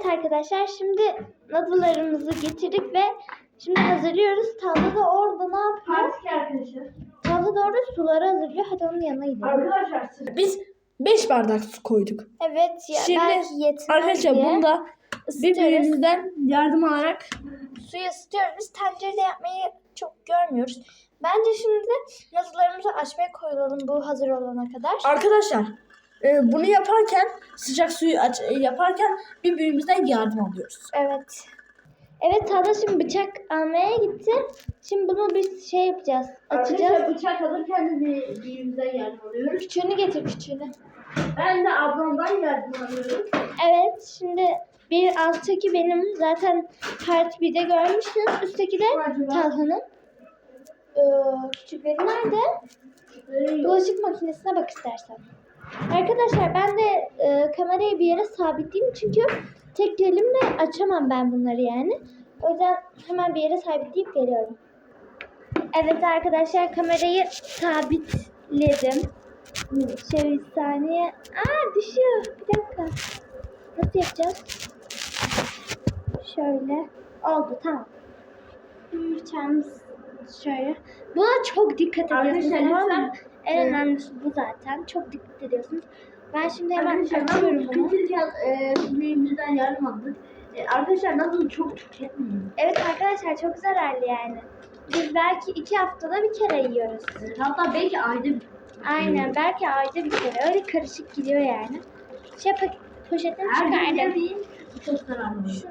Evet arkadaşlar şimdi noodle'larımızı getirdik ve şimdi hazırlıyoruz. Tavla da orada ne yapıyor? Artık arkadaşlar. Tavla da orada suları hazırlıyor. Hadi onun yanına gidelim. Arkadaşlar sıra- biz 5 bardak su koyduk. Evet ya Şimdi belki yetmez Arkadaşlar diye bunu da birbirimizden yardım alarak Suyu ısıtıyoruz. Biz tencerede yapmayı çok görmüyoruz. Bence şimdi noodle'larımızı açmaya koyalım bu hazır olana kadar. Arkadaşlar e, bunu yaparken sıcak suyu aç, e, yaparken birbirimizden yardım alıyoruz. Evet. Evet Tavla şimdi bıçak almaya gitti. Şimdi bunu biz şey yapacağız. Açacağız. bıçak alırken de birbirimizden yardım alıyoruz. Küçüğünü getir küçüğünü. Ben de ablamdan yardım alıyorum. Evet şimdi bir alttaki benim zaten part 1'de görmüştünüz. Üstteki de Acaba? Talha'nın. Ee, küçükleri nerede? Bulaşık makinesine bak istersen. Arkadaşlar ben de e, kamerayı bir yere sabitleyeyim çünkü tek elimle açamam ben bunları yani. O yüzden hemen bir yere sabitleyip geliyorum. Evet arkadaşlar kamerayı sabitledim. Şöyle bir saniye. Aa düşüyor. Bir dakika. Nasıl yapacağız? Şöyle. Oldu tamam. Bıçağımız şöyle. Buna çok dikkat ediyorsunuz. Arkadaşlar lütfen, En e, önemlisi bu zaten. Çok dikkat ediyorsunuz. Ben şimdi hemen Arkadaşlar açıyorum bunu. tüketirken e, yardım aldık. E, arkadaşlar nasıl çok tüketmeyin. Evet arkadaşlar çok zararlı yani. Biz belki iki haftada bir kere yiyoruz. Hatta belki ayda bir Aynen belki ayda bir kere. Öyle karışık gidiyor yani. Şey gün çıkardım. Çok zararlı. Şu-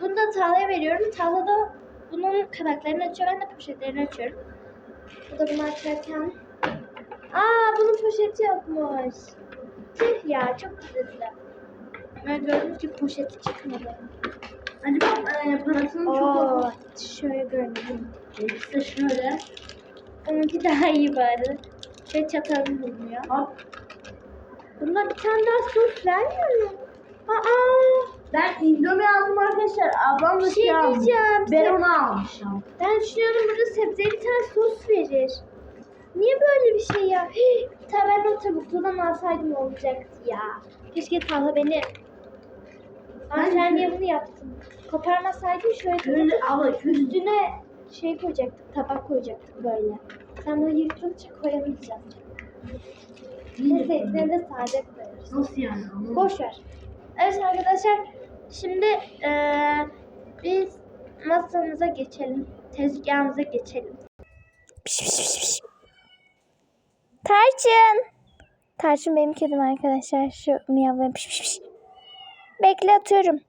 Bunu da Talha'ya veriyorum. Talha da bunun kabaklarını açıyor. Ben de poşetlerini açıyorum. Bu da bunu açarken. Aa bunun poşeti yokmuş. Tüh ya çok güzeldi. Ben gördüm ki poşeti çıkmadı. Acaba e, parasının çok Oo, şöyle görünüyor. işte şöyle. Onunki daha iyi bari. Şöyle çatalım bulunuyor. Hop. Bunda bir tane daha sos vermiyor mu? Aa, Ben indomie aldım arkadaşlar. Ablam da bir şey şey almış. diyeceğim. Ben Sen- onu almışım. Ben düşünüyorum burada sebzeli bir tane sos verir. Niye böyle bir şey ya? Hii, Ta ben o tavukludan alsaydım olacaktı ya. Keşke Talha beni... Ben sen niye bunu yaptın? Koparmasaydın şöyle abla köylü. üstüne şey koyacaktık, tabak koyacaktık böyle. Sen bunu yırtınca koyamayacaksın. Neyse içine de sade koyarız. Nasıl yani? Anlamadım. Boş ver. Evet arkadaşlar şimdi eee, biz masamıza geçelim. Tezgahımıza geçelim. Tarçın. Tarçın benim kedim arkadaşlar. Şu miyavlayın. Piş piş piş. Bekle atıyorum.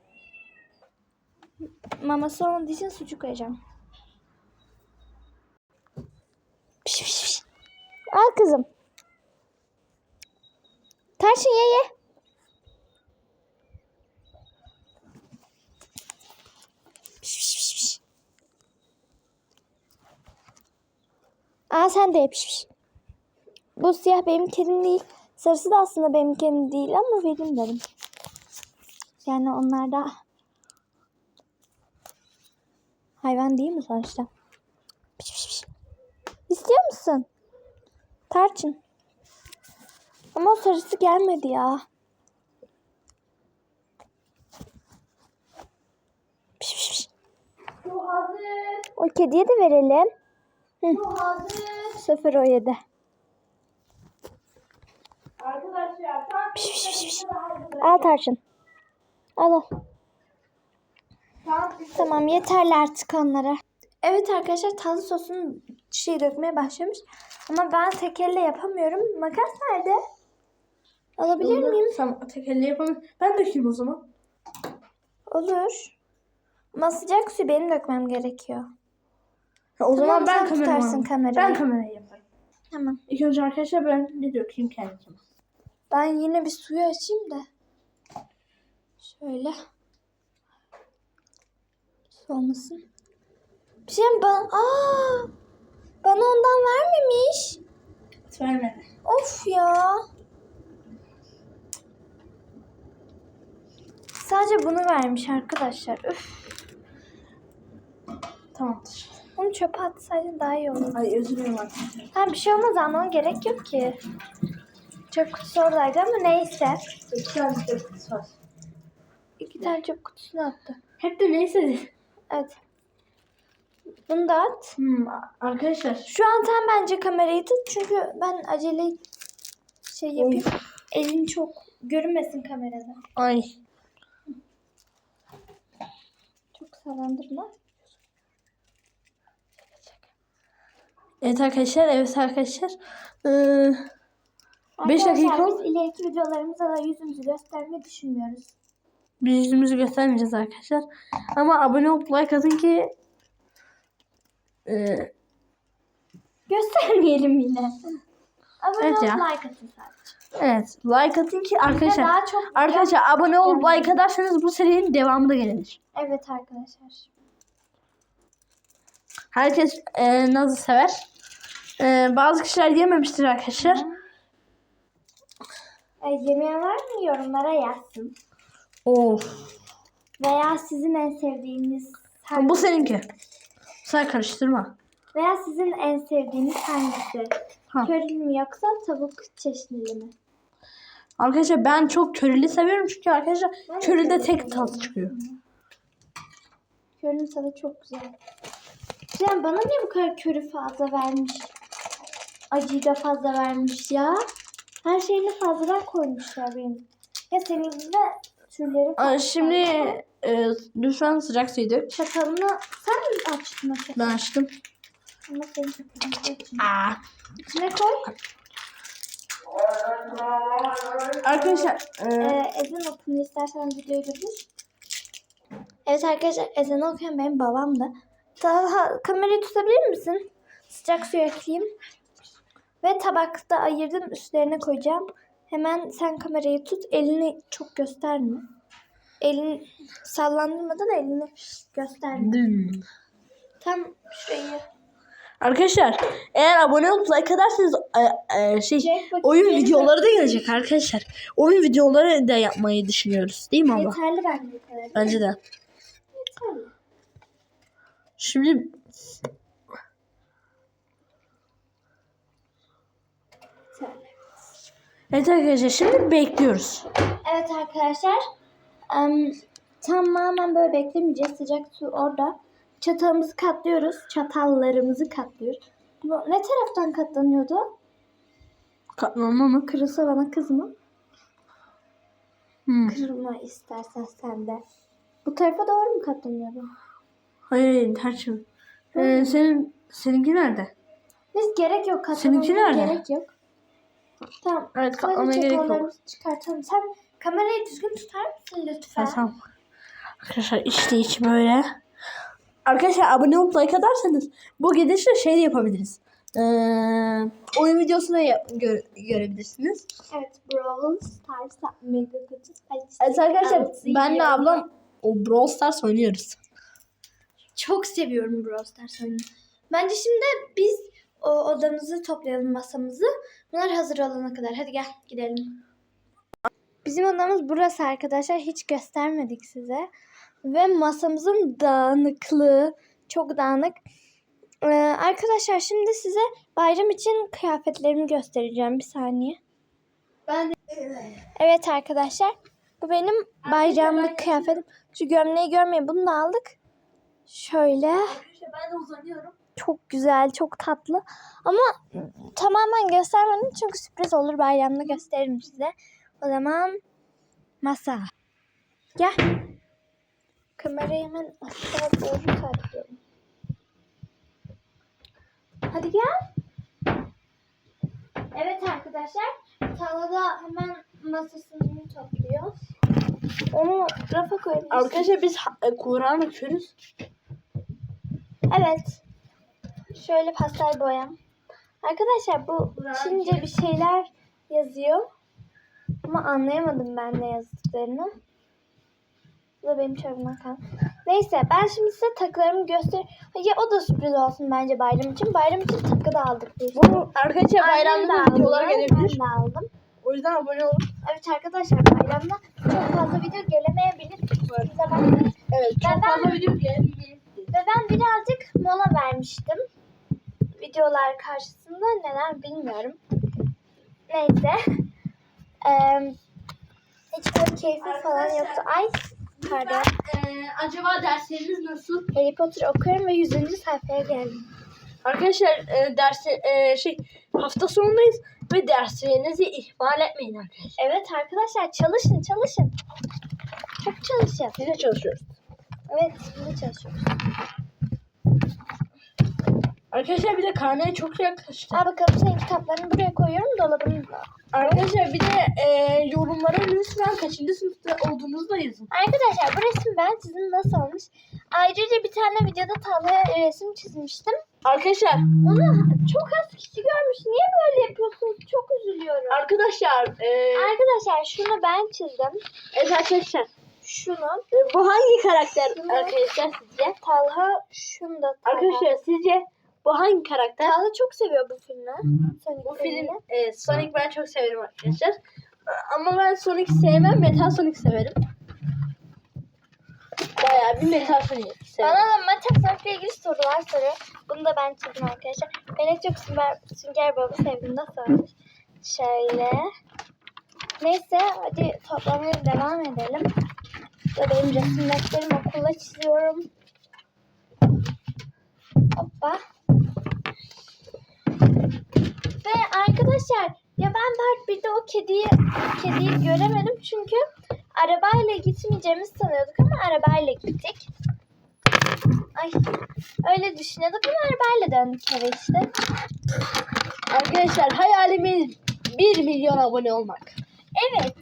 Maması olmadığı için sucuk koyacağım. Piş piş piş. Al kızım. Tarçın ye ye. Piş piş piş piş. Aa sen de ye piş piş. Bu siyah benim kedim değil. Sarısı da aslında benim kedim değil ama vereyim dedim. Yani onlar da hayvan değil mi sonuçta? Piş piş piş. İstiyor musun? Tarçın. Ama sarısı gelmedi ya. Piş piş piş. O kediye de verelim. Hı. Hazır. 0 o 7. Al Tarçın. Al al. Tam Tamam yeterli artık onlara. Evet arkadaşlar taze sosunu şey dökmeye başlamış. Ama ben tek elle yapamıyorum. Makas nerede? Alabilir miyim? Tamam tek elle yapalım. Ben dökeyim o zaman. Olur. Ama sıcak suyu benim dökmem gerekiyor. Ha, o zaman ben sen tutarsın kamerayı. Ben kamerayı yaparım. Tamam. İlk önce arkadaşlar ben bir dökeyim kendime. Ben yine bir suyu açayım da. Şöyle. Soğumasın. Bir şey mi? Bana, aa, bana ondan vermemiş. Vermedi. Of ya. Sadece bunu vermiş arkadaşlar. Üf. Tamamdır. Bunu çöpe atsaydın daha iyi olurdu. Ay özür dilerim arkadaşlar. Ha bir şey olmaz anlamam gerek yok ki. Çöp kutusu oradaydı ama neyse. İki tane döküntüsü var. İki tane çöp kutusuna attı. Hep de neyse. Evet. Bunu da at. Hmm, arkadaşlar. Şu an sen bence kamerayı tut çünkü ben acele şey yapayım. Elin çok görünmesin kamerada. Ay. Çok sallandırma. Evet arkadaşlar. Evet arkadaşlar. Ee, Beş Arkadaşlar dakika. biz ileriki videolarımızda da yüzümüzü göstermeyi düşünmüyoruz. Biz yüzümüzü göstermeyeceğiz arkadaşlar. Ama abone olup like atın ki ee, Göstermeyelim yine. Abone Evet olup ya. like atın sadece. evet like atın ki arkadaşlar daha çok arkadaşlar abone olup like atarsanız bu serinin devamı da gelir. Evet arkadaşlar. Herkes ee, nasıl sever? Ee, bazı kişiler yememiştir arkadaşlar. E, yemeğe var mı yorumlara yazsın. Of. Veya sizin en sevdiğiniz Bu seninki. Sen karıştırma. veya sizin en sevdiğiniz hangisi? Ha. Körili mi yoksa tavuk çeşnili mi? Arkadaşlar ben çok körili seviyorum çünkü arkadaşlar Ben de köride körili tek tat çıkıyor. Körünün tadı çok güzel. Cem bana niye bu kadar körü fazla vermiş? Acıyı da fazla vermiş ya. Her şeyini fazladan koymuşlar benim. Ya senin de türleri Aa, şimdi e, lütfen sıcak suyu dök. Çatalını sen mi açtın o çatalı? Ben açtım. Ama senin çatalını içine. Aa. İçine koy. Arkadaşlar e, Ee, ezan okunu istersen videoyu durdur. Evet arkadaşlar ezan okuyan benim babam da. Daha kamerayı tutabilir misin? Sıcak su ekleyeyim. Ve tabakta ayırdım üstlerine koyacağım. Hemen sen kamerayı tut. Elini çok gösterme. Elini sallandırmadan elini gösterme. dün. Tam şurayı. Arkadaşlar eğer abone olup like atarsanız e, e, şey bakayım. oyun videoları da gelecek arkadaşlar. Oyun videoları da yapmayı düşünüyoruz değil mi abla? Yeterli bence. Bence de. Yeterli. Şimdi evet arkadaşlar şimdi bekliyoruz. Evet arkadaşlar. tamamen böyle beklemeyeceğiz. Sıcak su orada. Çatalımızı katlıyoruz. Çatallarımızı katlıyoruz. Bu ne taraftan katlanıyordu? Katlanma mı? Kırılsa bana kızma. Hmm. Kırılma istersen sen de. Bu tarafa doğru mu katlanıyordu? Hayır hayır ters yön. Ee, senin seninki nerede? Biz gerek yok katlamamıza Seninki nerede? gerek yok. Tamam. Evet katlamaya gerek yok. çıkartalım. Sen kamerayı düzgün tutar mısın lütfen? Ha, tamam. Arkadaşlar işte içi böyle. Arkadaşlar abone olup like atarsanız bu gidişle şey de yapabiliriz. Ee, oyun videosu da yap- gö- görebilirsiniz. Evet. Brawl Stars'a mega kutu. Evet arkadaşlar ben de ablam o Brawl Stars oynuyoruz. Çok seviyorum Brawl Stars oyunu. Bence şimdi biz o odamızı toplayalım masamızı. Bunlar hazır olana kadar. Hadi gel gidelim. Bizim odamız burası arkadaşlar. Hiç göstermedik size. Ve masamızın dağınıklığı çok dağınık. Ee, arkadaşlar şimdi size bayram için kıyafetlerimi göstereceğim. Bir saniye. Ben de Evet arkadaşlar. Bu benim bayramlık kıyafetim. Şu gömleği görmeyin. Bunu da aldık. Şöyle. ben de uzanıyorum. Çok güzel, çok tatlı. Ama tamamen göstermedim çünkü sürpriz olur. Bayramda gösteririm size. O zaman masa. Gel. Kamerayı hemen aşağı doğru sarıyorum. Hadi gel. Evet arkadaşlar. Talada hemen masasını topluyor. Onu rafa koyabiliriz. Arkadaşlar biz e, Kur'an okuyoruz. Evet. Şöyle pastel boyam. Arkadaşlar bu Çince bir şeyler yazıyor. Ama anlayamadım ben ne yazdıklarını. Bu da benim çorabımdan kalan. Neyse ben şimdi size takılarımı göster. Ya o da sürpriz olsun bence bayram için. Bayram için takı da aldık biz. Bu arkadaşlar bayramda videolar Ben gelebilir. de aldım. O yüzden abone olun. Evet arkadaşlar bayramda çok fazla video gelemeyebilir. Evet Ben- çok fazla video gelebilir. Ve ben birazcık mola vermiştim. Videolar karşısında neler bilmiyorum. Neyse. Eee hiç böyle keyfi falan yoktu. Ay Pardon. Ee, acaba dersleriniz nasıl? Harry Potter okuyorum ve 100. sayfaya geldim. Arkadaşlar e, dersi e, şey hafta sonundayız ve derslerinizi ihmal etmeyin arkadaşlar. Evet arkadaşlar çalışın çalışın. Çok çalışın. Biz de çalışıyoruz. Evet biz de çalışıyoruz. Arkadaşlar bir de karneye çok yaklaştı. Al bakalım senin kitaplarını buraya koyuyorum dolabın. Arkadaşlar bir de e, yorumlara lütfen kaçıncı sınıfta olduğunuzu da yazın. Arkadaşlar bu resim ben sizin nasıl olmuş? Ayrıca bir tane videoda Talha'ya resim çizmiştim. Arkadaşlar Onu çok az kişi görmüş. Niye böyle yapıyorsunuz? Çok üzülüyorum. arkadaşlar e, Arkadaşlar şunu ben çizdim. evet arkadaşlar Şunu. e, bu hangi karakter Şunu- arkadaşlar sizce? Talha şunu da Talha. Arkadaşlar sizce bu hangi karakter? Talha çok seviyor bu filmi. Sonic Bu film e, Sonic ben çok severim arkadaşlar. Ama ben Sonic sevmem, Metal Sonic severim. Bayağı bir Metal Sonic severim. Bana da Meta Sonic'le ilgili sorular soruyor. Bunu da ben çizdim arkadaşlar. Ben en çok sünger, sünger baba sevdiğimde sormuş. Şöyle. Neyse hadi toplamaya devam edelim. Bu da benim resim defterim okulda çiziyorum. Hoppa. Ve arkadaşlar ya ben Part 1'de o kediyi kediyi göremedim çünkü arabayla gitmeyeceğimizi sanıyorduk ama arabayla gittik. Ay öyle düşünüyorduk ama arabayla döndük eve işte. Arkadaşlar hayalimiz 1 milyon abone olmak. Evet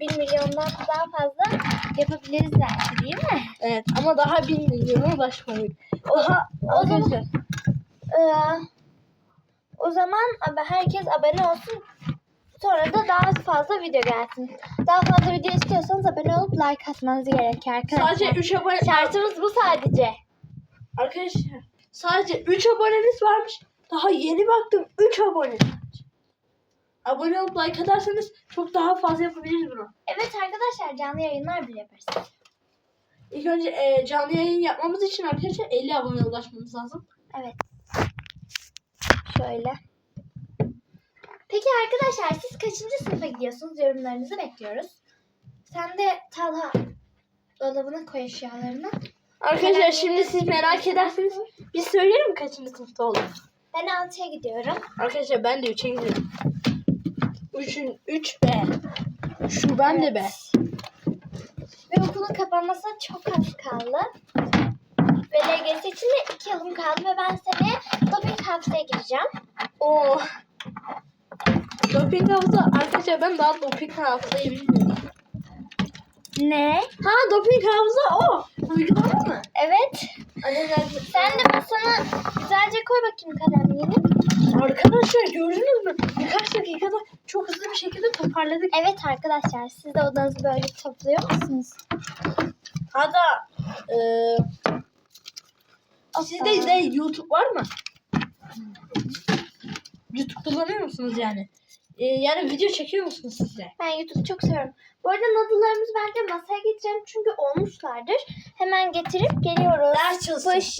1 milyondan daha fazla yapabiliriz belki değil mi? Evet ama daha 1 milyona ulaşmadık. Oha o zaman- arkadaşlar. Ee, o zaman herkes abone olsun. Sonra da daha fazla video gelsin. Daha fazla video istiyorsanız abone olup like atmanız gerekiyor arkadaşlar. Sadece 3 abone Şartımız bu sadece. Arkadaşlar sadece 3 aboneniz varmış. Daha yeni baktım 3 abone. Abone olup like atarsanız çok daha fazla yapabiliriz bunu. Evet arkadaşlar canlı yayınlar bile yaparız. İlk önce e, canlı yayın yapmamız için arkadaşlar 50 aboneye ulaşmamız lazım. Evet. Şöyle. Peki arkadaşlar siz kaçıncı sınıfa gidiyorsunuz? Yorumlarınızı bekliyoruz. Sen de Talha dolabına koy eşyalarını. Arkadaşlar şimdi siz merak ederseniz biz söyleyelim kaçıncı sınıfta olduğunu. Ben 6'ya gidiyorum. Arkadaşlar ben de 3'e gidiyorum. 3'ün 3 B. Şu ben de B. Ve okulun kapanmasına çok az kaldı. Ve LGS için de 2 yılım kaldı ve ben seneye doping hapseye gireceğim. Oo. Doping hafıza arkadaşlar ben daha doping hafızayı bilmiyorum. Ne? Ha doping hafıza o. Uygulama mı? Evet. Sen de ben sana güzelce koy bakayım kalemliğini. Arkadaşlar gördünüz mü? Birkaç dakikada çok hızlı bir şekilde toparladık. Evet arkadaşlar siz de odanızı böyle topluyor musunuz? Hatta eee sizde de YouTube var mı? YouTube kullanıyor musunuz yani? Eee, yani video çekiyor musunuz siz de? Ben YouTube'u çok seviyorum. Bu arada noodle'larımızı bence masaya getireceğim çünkü olmuşlardır. Hemen getirip geliyoruz. Ders çalışsın. Fış.